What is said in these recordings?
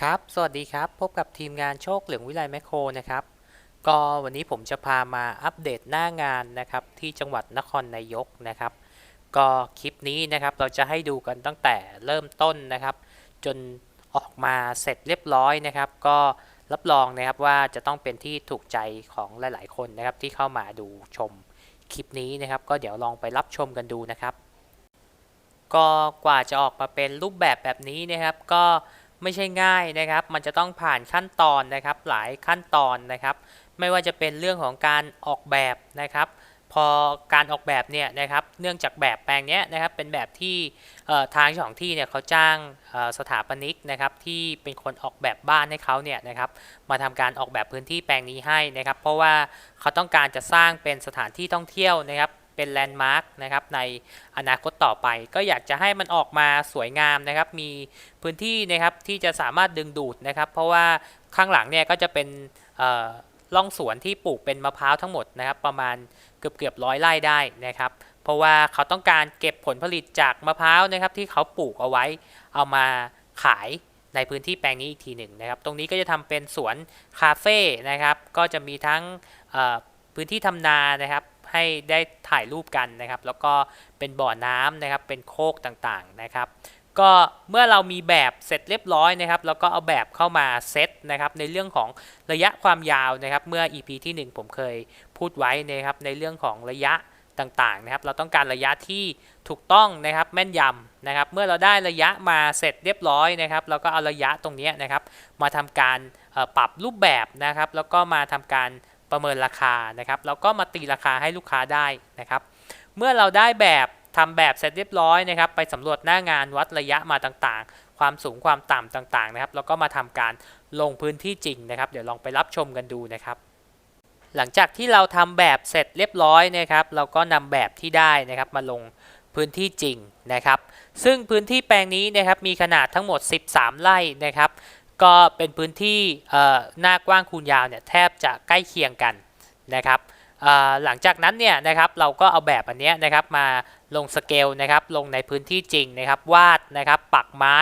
ครับ สวัสดีครับ พบกับทีมงานโชคเหลืองวิไลแมคโครนะครับ ก็วันนี้ผมจะพามาอัปเดตหน้างานนะครับที่จังหวัดนครนายกนะครับ ก็คลิปนี้นะครับเราจะให้ดูกันตั้งแต่เริ่มต้นนะครับ จนออกมาเสร็จเรียบร้อยนะครับ ก็รับรองนะครับว่าจะต้องเป็นที่ถูกใจของหลาย ๆ คนนะครับที่เข้ามาดูชมคลิปนี้นะครับ ก็เดี๋ยวลองไปรับชมกันดูนะครับ ก็กว่าจะออกมาเป็นรูปแบบแบบนี้นะครับ ก็ ไม่ใช่ง่ายนะครับ มันจะต้องผ่านขั้นตอนนะครับหลายขั้นตอนนะครับ ไม่ว่าจะเป็นเรื่องของการออกแบบนะครับ พอการออกแบบเนี่ยนะครับ เนื่องจากแบบแปลงเนี้ยนะครับ เป็นแบบที่ทางเจ้าของที่เนี่ยเขาจ้างสถาปนิกนะครับ ที่เป็นคนออกแบบบ้านให้เขาเนี่ยนะครับ มาทำการออกแบบพื้นที่แปลงนี้ให้นะครับ เพราะว่าเขาต้องการจะสร้างเป็นสถานที่ท่องเที่ยวนะครับ เป็นแลนด์มาร์คนะครับในอนาคตต่อไป ก็อยากจะให้มันออกมาสวยงามนะครับมีพื้นที่นะครับที่จะสามารถดึงดูดนะครับเพราะว่าข้างหลังเนี่ยก็จะเป็นเอ่องสวนที่ปลูกเป็นมะพร้าวทั้งหมดนะครับประมาณเกือบเกือบร้อยไร่ได้นะครับเพราะว่าเขาต้องการเก็บผลผลิตจากมะพร้าวนะครับที่เขาปลูกเอาไว้เอามาขายในพื้นที่แปลงนี้อีกทีหนึ่งนะครับ ตรงนี้ก็จะทำเป็นสวนคาเฟ่นะครับ ก็จะมีทั้งพื้นที่ทำนานะครับ ให้ได้ถ่ายรูปกันนะครับ แล้วก็เป็นบ่อน้ำนะครับ เป็นโคกต่างๆนะครับ ก็เมื่อเรามีแบบเสร็จเรียบร้อยนะครับ แล้วก็เอาแบบเข้ามาเซตนะครับ ในเรื่องของระยะความยาวนะครับ เมื่อ EP ที่ 1 ผมเคยพูดไว้นะครับ ในเรื่องของระยะต่างๆนะครับ เราต้องการระยะที่ถูกต้องนะครับแม่นยำนะครับ เมื่อเราได้ระยะมาเสร็จเรียบร้อยนะครับ เราก็เอาระยะตรงนี้นะครับ มาทำการปรับรูปแบบนะครับ แล้วก็มาทำการ ประเมินราคานะครับแล้วก็มาตีราคาให้ลูกค้าได้นะครับ เมื่อเราได้แบบทำแบบเสร็จเรียบร้อยนะครับ ไปสำรวจหน้างานวัดระยะมาต่างๆ ความสูงความต่ำต่างๆนะครับ แล้วก็มาทำการลงพื้นที่จริงนะครับ เดี๋ยวลองไปรับชมกันดูนะครับ หลังจากที่เราทำแบบเสร็จเรียบร้อยนะครับ เราก็นำแบบที่ได้นะครับมาลงพื้นที่จริงนะครับ ซึ่งพื้นที่แปลงนี้นะครับมีขนาดทั้งหมด 13 ไร่นะครับ ก็เป็นพื้นที่หน้ากว้างคูณยาวเนี่ยแทบจะใกล้เคียงกันนะครับหลังจากนั้นเนี่ยนะครับเราก็เอาแบบอันนี้นะครับมาลงสเกลนะครับลงในพื้นที่จริงนะครับวาดนะครับปักไม้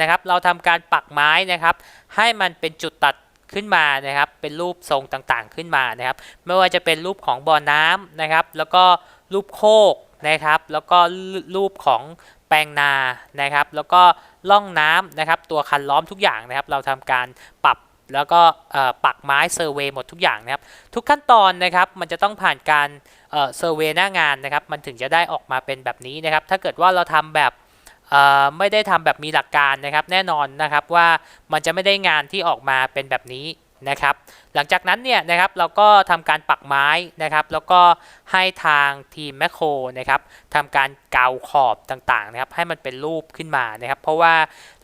นะครับเราทำการปักไม้นะครับ ให้มันเป็นจุดตัดขึ้นมานะครับ เป็นรูปทรงต่างๆขึ้นมานะครับ ไม่ว่าจะเป็นรูปของบ่อน้ำนะครับ แล้วก็รูปโคกนะครับ แล้วก็รูปของ แปลงนานะครับ แล้วก็ล่องน้ำนะครับ ตัวคันล้อมทุกอย่างนะครับ เราทำการปรับแล้วก็ปักไม้เซอร์เวย์หมดทุกอย่างนะครับ ทุกขั้นตอนนะครับมันจะต้องผ่านการเซอร์เวย์หน้างานนะครับ มันถึงจะได้ออกมาเป็นแบบนี้นะครับ ถ้าเกิดว่าเราทำแบบไม่ได้ทำแบบมีหลักการนะครับ แน่นอนนะครับว่ามันจะไม่ได้งานที่ออกมาเป็นแบบนี้ นะครับหลังจากนั้นเนี่ยนะครับเราก็ทำการปักไม้นะครับ แล้วก็ให้ทางทีมแมคโครนะครับทำการเกาขอบต่างๆนะครับให้มันเป็นรูปขึ้นมานะครับ เพราะว่า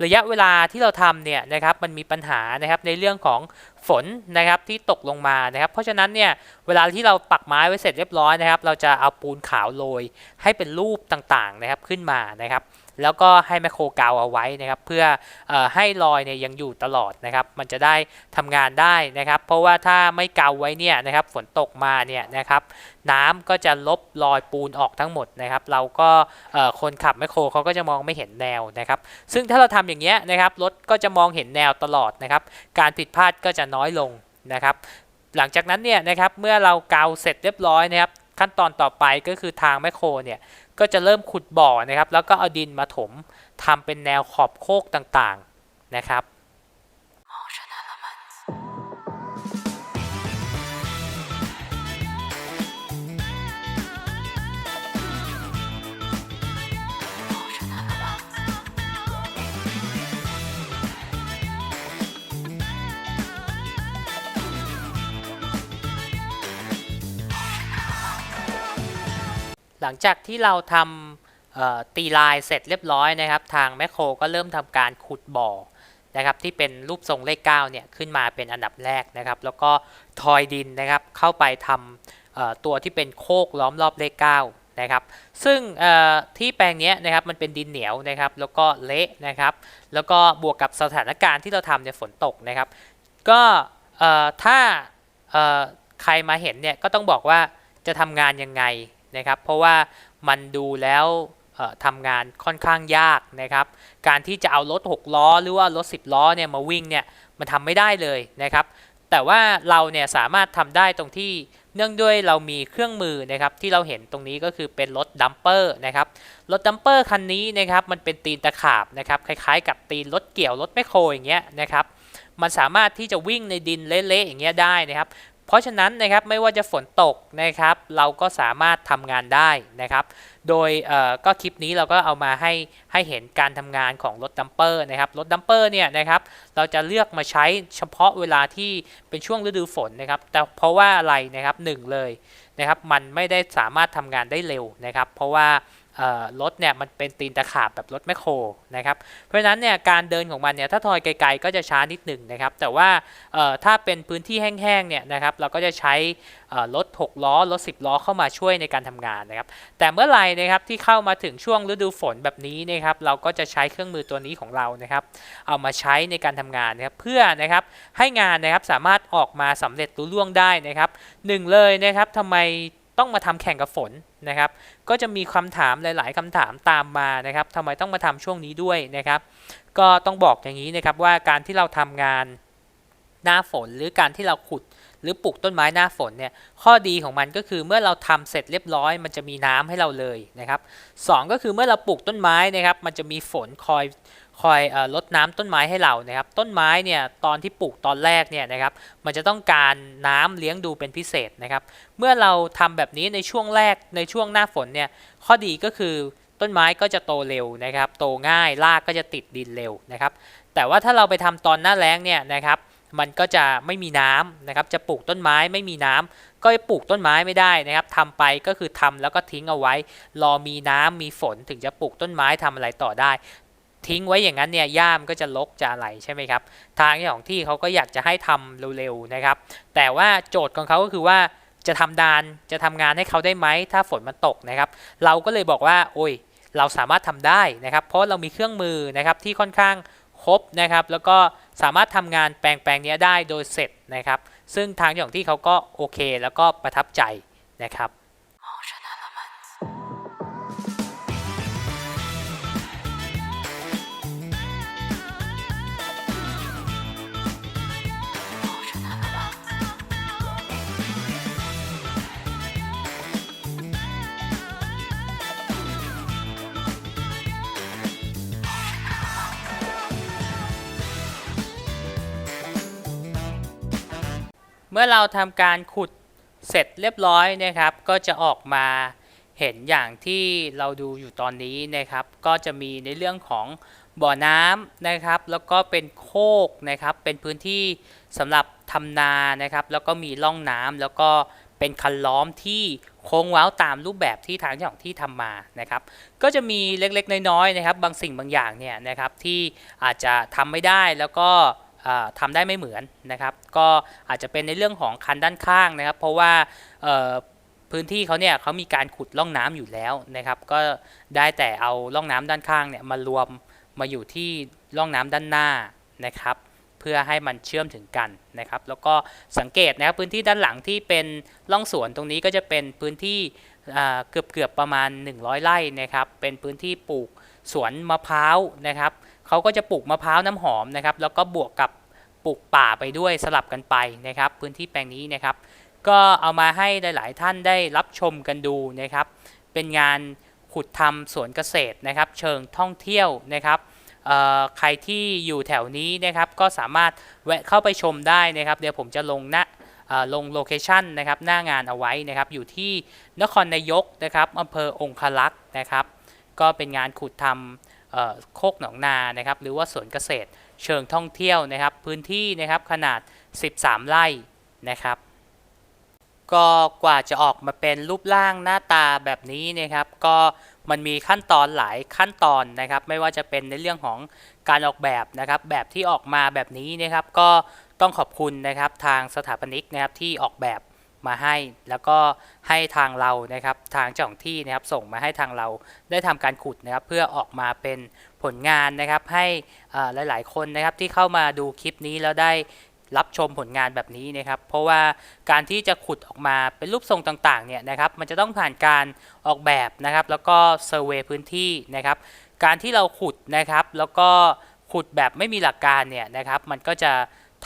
ระยะเวลาที่เราทำเนี่ยนะครับมันมีปัญหานะครับในเรื่องของฝนนะครับที่ตกลงมานะครับ เพราะฉะนั้นเนี่ยเวลาที่เราปักไม้ไว้เสร็จเรียบร้อยนะครับ เราจะเอาปูนขาวโรยให้เป็นรูปต่างๆนะครับขึ้นมานะครับ แล้วก็ให้แมคโครกาวเอาไว้นะครับเพื่ออให้รอยเนี่ยยังอยู่ตลอดนะครับมันจะได้ทำงานได้นะครับ เพราะว่าถ้าไม่กาวไว้เนี่ยนะครับฝนตกมาเนี่ยนะครับน้ำก็จะลบรอยปูนออกทั้งหมดนะครับ เราก็คนขับแมคโครเขาก็จะมองไม่เห็นแนวนะครับ ซึ่งถ้าเราทำอย่างเงี้ยนะครับรถก็จะมองเห็นแนวตลอดนะครับ การผิดพลาดก็จะน้อยลงนะครับ หลังจากนั้นเนี่ยนะครับเมื่อเรากาวเสร็จเรียบร้อยนะครับขั้นตอนต่อไปก็คือทางแมคโครเนี่ย ก็จะเริ่มขุดบ่อนะครับ แล้วก็เอาดินมาถมทำเป็นแนวขอบโคกต่างๆนะครับ หลังจากที่เราทำตีลายเสร็จเรียบร้อยนะครับ ทางแมคโครก็เริ่มทำการขุดบ่อนะครับที่เป็นรูปทรงเลข9เนี่ยขึ้นมาเป็นอันดับแรกนะครับ แล้วก็ทอยดินนะครับเข้าไปทำตัวที่เป็นโคกล้อมรอบเลข9นะครับซึ่งที่แปลงนี้นะครับมันเป็นดินเหนียวนะครับ แล้วก็เละนะครับ แล้วก็บวกกับสถานการณ์ที่เราทำเนี่ยฝนตกนะครับ ก็ถ้าใครมาเห็นเนี่ยก็ต้องบอกว่าจะทำงานยังไง นะครับ เพราะว่ามันดูแล้วทำงานค่อนข้างยากนะครับ การที่จะเอารถ 6 ล้อ หรือว่ารถ 10 ล้อเนี่ยมาวิ่งเนี่ยมันทำไม่ได้เลยนะครับ แต่ว่าเราเนี่ยสามารถทำได้ตรงที่เนื่องด้วยเรามีเครื่องมือนะครับที่เราเห็นตรงนี้ก็คือเป็นรถดัมเปอร์นะครับรถดัมเปอร์คันนี้นะครับมันเป็นตีนตะขาบนะครับคล้ายๆ กับตีนรถเกี่ยวรถแมคโครอย่างเงี้ยนะครับมันสามารถที่จะวิ่งในดินเละๆอย่างเงี้ยได้นะครับ เพราะฉะนั้นนะครับไม่ว่าจะฝนตกนะครับ เราก็สามารถทำงานได้นะครับ โดยก็คลิปนี้เราก็เอามาให้ให้เห็นการทำงานของรถดัมเปอร์นะครับรถดัมเปอร์เนี่ยนะครับเราจะเลือกมาใช้เฉพาะเวลาที่เป็นช่วงฤดูฝนนะครับ แต่เพราะว่าอะไรนะครับหนึ่งเลยนะครับ มันไม่ได้สามารถทำงานได้เร็วนะครับ เพราะว่า รถเนี่ยมันเป็นตีนตะขาบแบบรถแมคโครนะครับเพราะฉะนั้นเนี่ยการเดินของมันเนี่ยถ้าทอยไกลๆก็จะช้านิดหนึ่งนะครับแต่ว่าถ้าเป็นพื้นที่แห้งๆเนี่ยนะครับเราก็จะใช้รถ 6 ล้อรถ 10 ล้อเข้ามาช่วยในการทำงานนะครับแต่เมื่อไหร่นะครับที่เข้ามาถึงช่วงฤดูฝนแบบนี้นะครับเราก็จะใช้เครื่องมือตัวนี้ของเรานะครับเอามาใช้ในการทำงานนะครับเพื่อนะครับให้งานนะครับสามารถออกมาสำเร็จรุ่ล่วงได้นะครับหนึ่งเลยนะครับทำไม ต้องมาทำแข่งกับฝนนะครับ ก็จะมีคำถามหลาย ๆคำถามตามมานะครับทำไมต้องมาทำช่วงนี้ด้วยนะครับ ก็ต้องบอกอย่างนี้นะครับว่าการที่เราทำงานหน้าฝนหรือการที่เราขุดหรือปลูกต้นไม้หน้าฝนเนี่ยข้อดีของมันก็คือเมื่อเราทำเสร็จเรียบร้อย มันจะมีน้ำให้เราเลยนะครับสองก็คือเมื่อเราปลูกต้นไม้นะครับ มันจะมีฝนคอย คอยอลดน้ำต้นไม้ให้เรานะครับ ต้นไม้เนี่ยตอนที่ปลูกตอนแรกเนี่ยนะครับ มันจะต้องการน้ำเลี้ยงดูเป็นพิเศษนะครับ เมื่อเราทำแบบนี้ในช่วงแรกในช่วงหน้าฝนเนี่ยข้อดีก็คือต้นไม้ก็จะโตเร็วนะครับ โตง่ายรากก็จะติดดินเร็วนะครับ แต่ว่าถ้าเราไปทำตอนหน้าแล้งเนี่ยนะครับมันก็จะไม่มีน้ำนะครับ จะปลูกต้นไม้ไม่มีน้ำก็ปลูกต้นไม้ไม่ได้นะครับทำไปก็คือทำแล้วก็ทิ้งเอาไว้ รอมีน้ำมีฝนถึงจะปลูกต้นไม้ทำอะไรต่อได้ ทิ้งไว้อย่างนั้นเนี่ยหญ้ามก็จะลกจะอะไรใช่ไหมครับ ทางเจ้าของที่เขาก็อยากจะให้ทำเร็วๆนะครับ แต่ว่าโจทย์ของเขาก็คือว่าจะทำดานจะทำงานให้เขาได้ไหมถ้าฝนมันตกนะครับ เราก็เลยบอกว่า โอ้ยเราสามารถทำได้นะครับ เพราะเรามีเครื่องมือนะครับที่ค่อนข้างครบนะครับ แล้วก็สามารถทำงานแปลงแปลงนี้ได้โดยเสร็จนะครับ ซึ่งทางเจ้าของที่เขาก็โอเค แล้วก็ประทับใจนะครับ มื่อเราทำการขุดเสร็จเรียบร้อยนะครับ ก็จะออกมาเห็นอย่างที่เราดูอยู่ตอนนี้นะครับ ก็จะมีในเรื่องของบ่อน้ำนะครับ แล้วก็เป็นโคกนะครับ เป็นพื้นที่สำหรับทำนานะครับ แล้วก็มีร่องน้ำแล้วก็เป็นคันล้อมที่โค้งเว้าตามรูปแบบที่ทางเจ้าของที่ทำมานะครับ ก็จะมีเล็กๆ น้อยๆนะครับ บางสิ่งบางอย่างเนี่ยนะครับที่อาจจะทำไม่ได้แล้วก็ อ่าทำได้ไม่เหมือนนะครับ ก็อาจจะเป็นในเรื่องของคันด้านข้างนะครับ เพราะว่าพื้นที่เขาเนี่ยเขามีการขุดร่องน้ำอยู่แล้วนะครับ ก็ได้แต่เอาร่องน้ำด้านข้างเนี่ยมารวมมาอยู่ที่ร่องน้ำด้านหน้านะครับ เพื่อให้มันเชื่อมถึงกันนะครับ แล้วก็สังเกตนะครับพื้นที่ด้านหลังที่เป็นร่องสวนตรงนี้ก็จะเป็นพื้นที่เกือบเกือบๆประมาณ 100 ไร่นะครับ เป็นพื้นที่ปลูกสวนมะพร้าวนะครับ เขาก็จะปลูกมะพร้าวน้ำหอมนะครับ แล้วก็บวกกับปลูกป่าไปด้วยสลับกันไปนะครับ พื้นที่แปลงนี้นะครับ ก็เอามาให้หลาย ๆ ท่านได้รับชมกันดูนะครับ เป็นงานขุดทำสวนเกษตรนะครับ เชิงท่องเที่ยวนะครับใครที่อยู่แถวนี้นะครับก็สามารถแวะเข้าไปชมได้นะครับ เดี๋ยวผมจะลงหน้าลงโลเคชั่นนะครับหน้างานเอาไว้นะครับ อยู่ที่นครนายกนะครับอำเภอองคลักษ์นะครับ ก็เป็นงานขุดทำเอ่อ โคกหนองนานะครับหรือว่าสวนเกษตรเชิงท่องเที่ยวนะครับ พื้นที่นะครับขนาด 13 ไร่นะครับ ก็กว่าจะออกมาเป็นรูปร่างหน้าตาแบบนี้นะครับ ก็มันมีขั้นตอนหลายขั้นตอนนะครับ ไม่ว่าจะเป็นในเรื่องของการออกแบบนะครับ แบบที่ออกมาแบบนี้นะครับ ก็ต้องขอบคุณนะครับทางสถาปนิกนะครับที่ออกแบบ มาให้ แล้วก็ให้ทางเรานะครับทางเจ้าของที่นะครับส่งมาให้ทางเราได้ทำการขุดนะครับ เพื่อออกมาเป็นผลงานนะครับ ให้หลาย ๆ คนนะครับที่เข้ามาดูคลิปนี้แล้วได้รับชมผลงานแบบนี้นะครับ เพราะว่าการที่จะขุดออกมาเป็นรูปทรงต่างๆเนี่ยนะครับ มันจะต้องผ่านการออกแบบนะครับ แล้วก็เซอร์เวยพื้นที่นะครับ การที่เราขุดนะครับ แล้วก็ขุดแบบไม่มีหลักการเนี่ยนะครับ มันก็จะ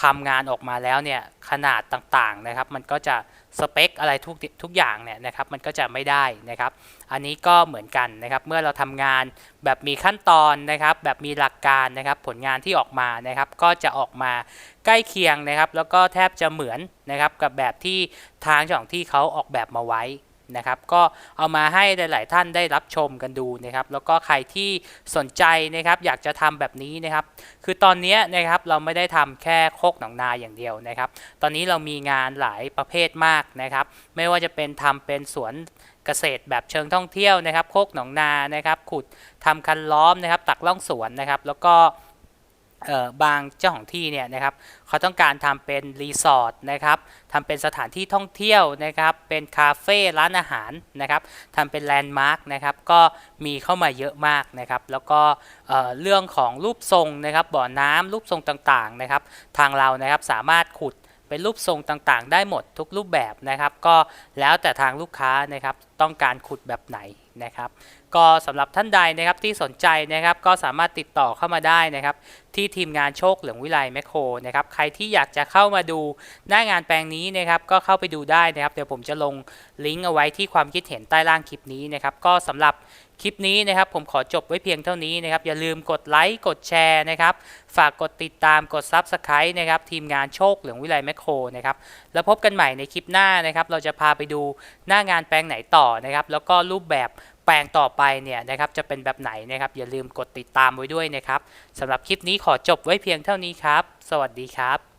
ทำงานออกมาแล้วเนี่ยขนาดต่างๆนะครับ มันก็จะสเปคอะไรทุกทุกอย่างเนี่ยนะครับมันก็จะไม่ได้นะครับ อันนี้ก็เหมือนกันนะครับ เมื่อเราทำงานแบบมีขั้นตอนนะครับ แบบมีหลักการนะครับ ผลงานที่ออกมานะครับ ก็จะออกมาใกล้เคียงนะครับ แล้วก็แทบจะเหมือนนะครับกับแบบที่ทางเจ้าของที่เขาออกแบบมาไว้ นะครับก็เอามาให้หลาย ๆ ท่านได้รับชมกันดูนะครับ แล้วก็ใครที่สนใจนะครับอยากจะทำแบบนี้นะครับ คือตอนนี้นะครับเราไม่ได้ทำแค่โคกหนองนาอย่างเดียวนะครับ ตอนนี้เรามีงานหลายประเภทมากนะครับ ไม่ว่าจะเป็นทำเป็นสวนเกษตรแบบเชิงท่องเที่ยวนะครับ โคกหนองนานะครับ ขุดทำคันล้อมนะครับ ตักล่องสวนนะครับ แล้วก็ บางเจ้าของที่เนี่ยนะครับเขาต้องการทำเป็นรีสอร์ทนะครับทำเป็นสถานที่ท่องเที่ยวนะครับเป็นคาเฟ่ร้านอาหารนะครับทำเป็นแลนด์มาร์กนะครับก็มีเข้ามาเยอะมากนะครับแล้วก็เอ่อเรื่องของรูปทรงนะครับบ่อน้ำรูปทรงต่างๆนะครับทางเรานะครับสามารถขุดเป็นรูปทรงต่างๆ ได้หมดทุกรูปแบบนะครับ ก็แล้วแต่ทางลูกค้านะครับต้องการขุดแบบไหนนะครับ ก็สำหรับท่านใดนะครับที่สนใจนะครับก็สามารถติดต่อเข้ามาได้นะครับ ที่ทีมงานโชคเหลืองวิไลแมคโครนะครับใครที่อยากจะเข้ามาดูหน้างานแปลงนี้นะครับก็เข้าไปดูได้นะครับเดี๋ยวผมจะลงลิงก์เอาไว้ที่ความคิดเห็นใต้ล่างคลิปนี้นะครับก็สำหรับคลิปนี้นะครับผมขอจบไว้เพียงเท่านี้นะครับอย่าลืมกดไลค์กดแชร์นะครับฝากกดติดตามกด Subscribe นะครับทีมงานโชคเหลืองวิไลแมคโครนะครับแล้วพบกันใหม่ในคลิปหน้านะครับเราจะพาไปดูหน้างานแปลงไหนต่อนะครับแล้วก็รูปแบบ แปลงต่อไปเนี่ยนะครับจะเป็นแบบไหนนะครับ อย่าลืมกดติดตามไว้ด้วยนะครับสำหรับคลิปนี้ขอจบไว้เพียงเท่านี้ครับ สวัสดีครับ